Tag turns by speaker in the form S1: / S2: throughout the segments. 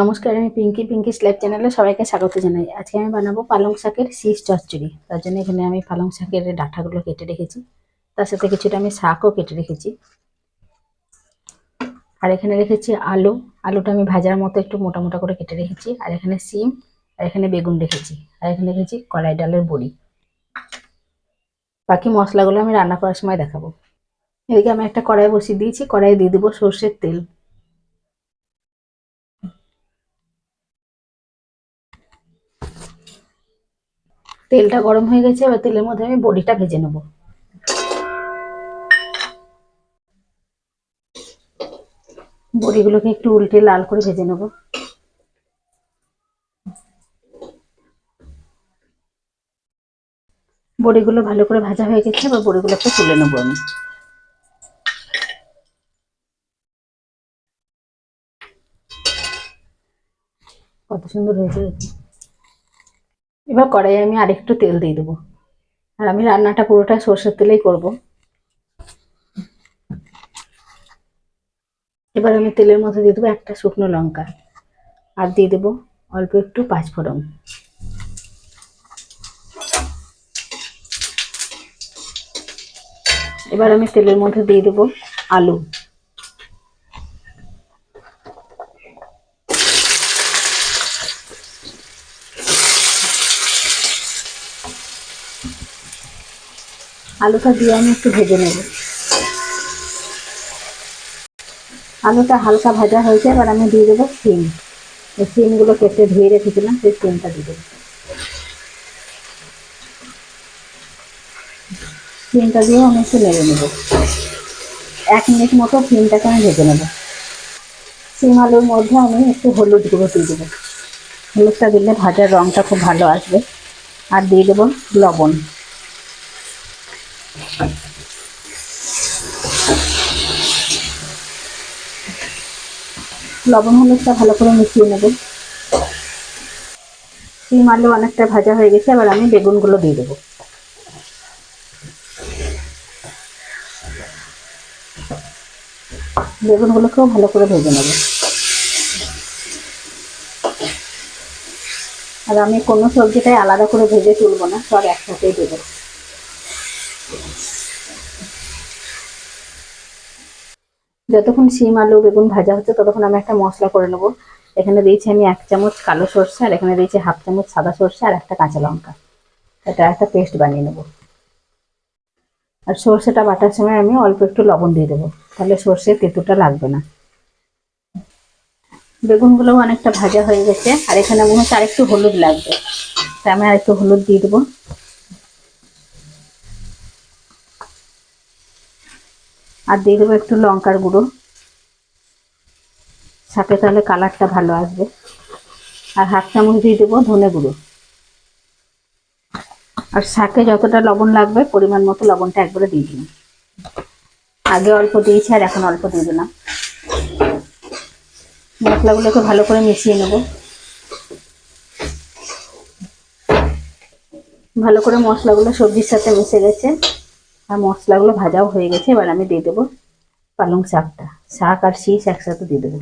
S1: নমস্কার, আমি পিঙ্কি পিঙ্কি স্ল্যাব চ্যানেলে সবাইকে স্বাগত জানাই। আজকে আমি বানাবো পালং শাকের শীষ চচ্চড়ি। তার জন্য এখানে আমি পালং শাকের ডাঁটাগুলো কেটে রেখেছি। তার সাথে কিছুটা আমি শাকও কেটে রেখেছি। আর এখানে রেখেছি আলু। আলুটা আমি ভাজার মতো একটু মোটা মোটা করে কেটে রেখেছি। আর এখানে সিম আর এখানে বেগুন রেখেছি। আর এখানে রেখেছি কলাই ডালের বড়ি। বাকি মশলাগুলো আমি রান্না করার সময় দেখাবো। এদিকে আমি একটা কড়াই বসিয়ে দিয়েছি। কড়াই দিয়ে দেবো সর্ষের তেল। তেলটা গরম হয়ে গেছে, এবার তেলের মধ্যে আমি বড়িটা ভেজে নেব। বড়িগুলোকে একটু উল্টে লাল করে ভেজে নেব। বড়িগুলো ভালো করে ভাজা হয়ে গেছে, এবার বড়িগুলো একটু তুলে নেব আমি। কত সুন্দর হয়েছে এবার কড়াইয়ে আমি আরেকটু তেল দিয়ে দেবো। আর আমি রান্নাটা পুরোটা সর্ষের তেলেই করব। এবার আমি তেলের মধ্যে দিয়ে দেবো একটা শুকনো লঙ্কা। আর দিয়ে দেবো অল্প একটু পাঁচফোড়ন। এবার আমি তেলের মধ্যে দিয়ে দেবো আলু। আলুটা দিয়ে আমি একটু ভেজে নেব। আলুটা হালকা ভাজা হয়েছে, এবার আমি দিয়ে দেবো সিম এই সিমগুলো কেটে ধুয়ে রেখেছিলাম, সেই সিমটা দিয়ে দেবো। সিমটা দিয়েও আমি একটু নেড়ে নেব। এক মিনিট মতো সিমটাকে আমি ভেজে নেব। সিম আলুর মধ্যে আমি একটু হলুদ গুঁড়ো দিয়ে দেবো। হলুদটা দিলে ভাজার রঙটা খুব ভালো আসবে। আর দিয়ে দেবো লবণ। লবণ হলুদটা ভালো করে মিশিয়ে নেব। সিম আলু অনেকটা ভাজা হয়ে গেছে, এবার আমি বেগুনগুলো দিয়ে দেবো। বেগুনগুলোকেও ভালো করে ভেজে নেব। আর আমি কোনো সবজিটাই আলাদা করে ভেজে তুলবো না, সব একসাথেই দেবো। যতক্ষণ শিম, আলু, বেগুন ভাজা হচ্ছে, ততক্ষণ আমি একটা মশলা করে নেব। এখানে দিয়েছি আমি এক চামচ কালো সর্ষে, আর এখানে দিয়েছি হাফ চামচ সাদা সর্ষে, আর একটা কাঁচা লঙ্কা। এটা একটা পেস্ট বানিয়ে নেব। আর সর্ষেটা বাটার সময় আমি অল্প একটু লবণ দিয়ে দেবো, তাহলে সর্ষের তেঁতুটা লাগবে না। বেগুনগুলোও অনেকটা ভাজা হয়ে গেছে, আর এখানে মনে হচ্ছে আরেকটু হলুদ লাগবে। তাই আমি আরেকটু হলুদ দিয়ে দেবো। আর দিয়ে দেবো একটু লঙ্কার গুঁড়ো। শাকে তাহলে কালারটা ভালো আসবে। আর হাফ চামচ দিয়ে দেবো ধনে গুঁড়ো। আর শাকে যতটা লবণ লাগবে, পরিমাণ মতো লবণটা একবারে দিয়ে দিলাম। আগে অল্প দিয়েছি আর এখন অল্প দিয়ে দিলাম। মশলাগুলোকে ভালো করে মিশিয়ে নেব। ভালো করে মশলাগুলো সবজির সাথে মিশে গেছে। আর মশলাগুলো ভাজাও হয়ে গেছে, এবার আমি দিয়ে দেবো পালং শাকটা। শাক আর শীষ একসাথে দিয়ে দেবো।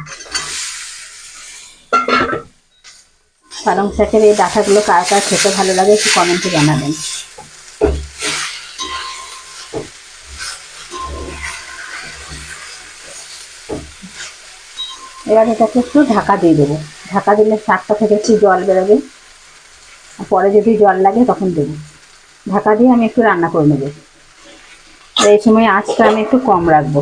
S1: পালং শাকের এই ডাঁটাগুলো কার কার খেতে ভালো লাগে একটু কমেন্টে জানাবেন। এবার এটাকে একটু ঢাকা দিয়ে দেবো। ঢাকা দিলে শাকটা থেকে একটু জল বেরোবে। পরে যদি জল লাগে তখন দেবো। ঢাকা দিয়ে আমি একটু রান্না করে নেব। এই সময় আঁচটা আমি একটু কম রাখব।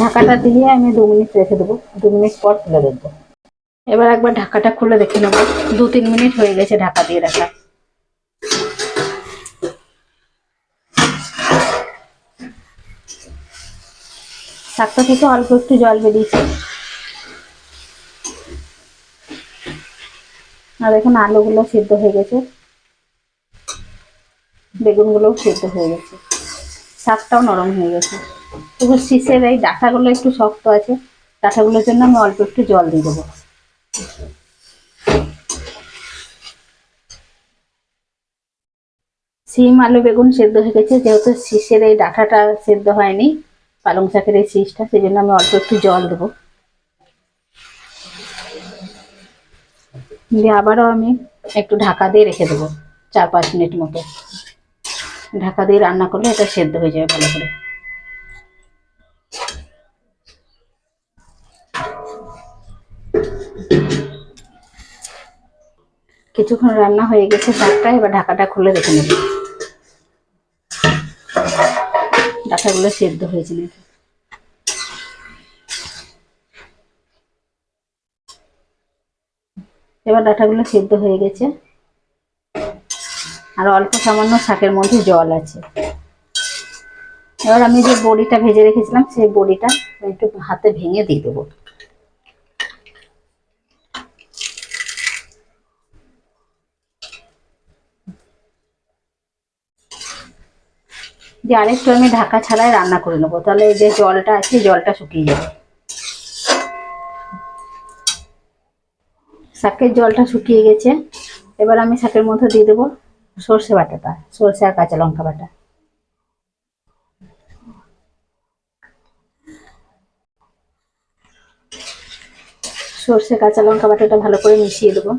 S1: ঢাকাটা দিয়ে আমি দু মিনিট রেখে দেবো। দু মিনিট পর খুলে দেখব। এবার একবার ঢাকাটা খুলে দেখে নেব। দু তিন মিনিট হয়ে গেছে ঢাকা দিয়ে রাখা। শাকটা থেকে অল্প একটু জল বেরিয়েছে। আর এখন আলুগুলো সিদ্ধ হয়ে গেছে। বেগুনগুলোও সেদ্ধ হয়ে গেছে। শাকটাও নরম হয়ে গেছে। তবু শীষের এই ডাঁটাগুলো একটু শক্ত আছে, ডাঁটাগুলোর জন্য আমি অল্প একটু জল দিয়ে দেবো। শিম আলু, বেগুন সেদ্ধ হয়ে গেছে। যেহেতু শীষের এই ডাঁটাটা সেদ্ধ হয়নি, পালং শাকের এই শীষটা, সেই জন্য আমি অল্প একটু জল দেবো। দিয়ে আবারও আমি একটু ঢাকা দিয়ে রেখে দেবো, চার পাঁচ মিনিট মতো। ঢাকা দিয়ে রান্না করলে এটা সেদ্ধ হয়ে যাবে ভালো করে। কিছুক্ষণ রান্না হয়ে গেছে শাকটা এবার ঢাকাটা খুলে রেখে নেব। ডাটাগুলো সেদ্ধ হয়েছে নাকি? এবার ডাটাগুলো সেদ্ধ হয়ে গেছে। আর অল্প সামান্য শাকের মধ্যে জল আছে। এবার আমি যে বড়িটা ভেজে রেখেছিলাম, সেই বড়িটা একটু হাতে ভেঙে দিয়ে দেবো। যে আরেকটু আমি ঢাকা ছাড়াই রান্না করে নেব, তাহলে যে জলটা আছে, জলটা শুকিয়ে যাবে। শাকের জলটা শুকিয়ে গেছে, এবার আমি শাকের মধ্যে দিয়ে দেবো সর্ষে বাটাটা সর্ষে আর কাঁচা লঙ্কা বাটা। সর্ষে, কাঁচা লঙ্কা বাটাটা ভালো করে মিশিয়ে দেবো।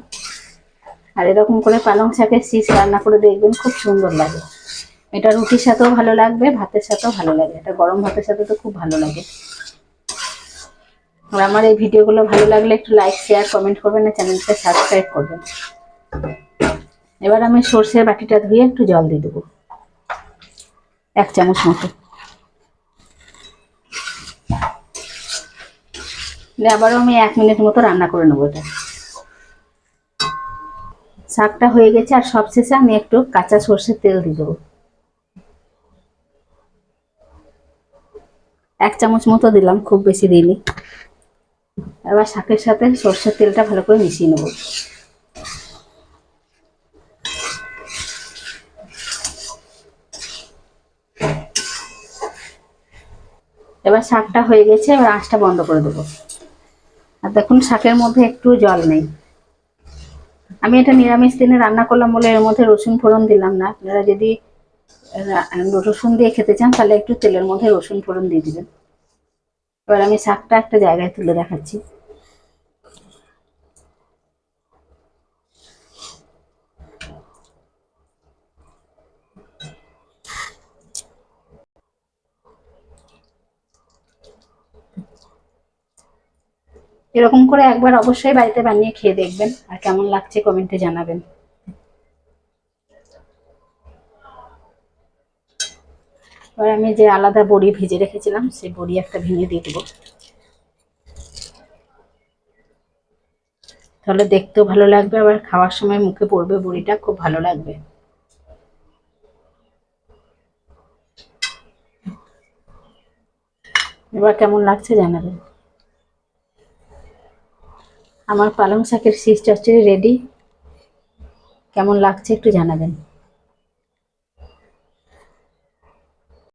S1: আর এরকম করে পালং শাকের শীষ রান্না করে দেখবেন খুব সুন্দর লাগে। এটা রুটির সাথেও ভালো লাগবে, ভাতের সাথেও ভালো লাগে। এটা গরম ভাতের সাথে তো খুব ভালো লাগে। আর আমার এই ভিডিওগুলো ভালো লাগলে একটু লাইক শেয়ার কমেন্ট করবেন আর চ্যানেলটা সাবস্ক্রাইব করবেন। এবার আমি সর্ষের বাটিটা ধুয়ে একটু জল দিয়ে দেবো। এক চামচ মতো। আবারও আমি এক মিনিট মতো রান্না করে নেব এটা। শাকটা হয়ে গেছে আর সবশেষে আমি একটু কাঁচা সর্ষের তেল দিয়ে দেবো। এক চামচ মতো দিলাম, খুব বেশি দিইনি। এবার শাকের সাথে সর্ষের তেলটা ভালো করে মিশিয়ে নেব। এবার শাকটা হয়ে গেছে, এবার আঁচটা বন্ধ করে দেবো। আর দেখুন, শাকের মধ্যে একটু জল নেই। আমি এটা নিরামিষ দিনে রান্না করলাম বলে এর মধ্যে রসুন ফোড়ন দিলাম না। আপনারা যদি রসুন দিয়ে খেতে চান, তাহলে একটু তেলের মধ্যে রসুন ফোড়ন দিয়ে দেবেন। এবার আমি শাকটা একটা জায়গায় তুলে দেখাচ্ছি। এরকম করে একবার অবশ্যই বাড়িতে বানিয়ে খেয়ে দেখবেন। আর কেমন লাগছে কমেন্টে জানাবেন। এবার আমি যে আলাদা বড়ি ভেজে রেখেছিলাম, সেই বড়ি একটা ভেঙে দিয়ে দেবো। তাহলে দেখতেও ভালো লাগবে, আবার খাওয়ার সময় মুখে পড়বে বড়িটা, খুব ভালো লাগবে। এবার কেমন লাগছে জানাবেন। আমার পালং শাকের শীষ চচ্চড়ি রেডি কেমন লাগছে একটু জানাবেন।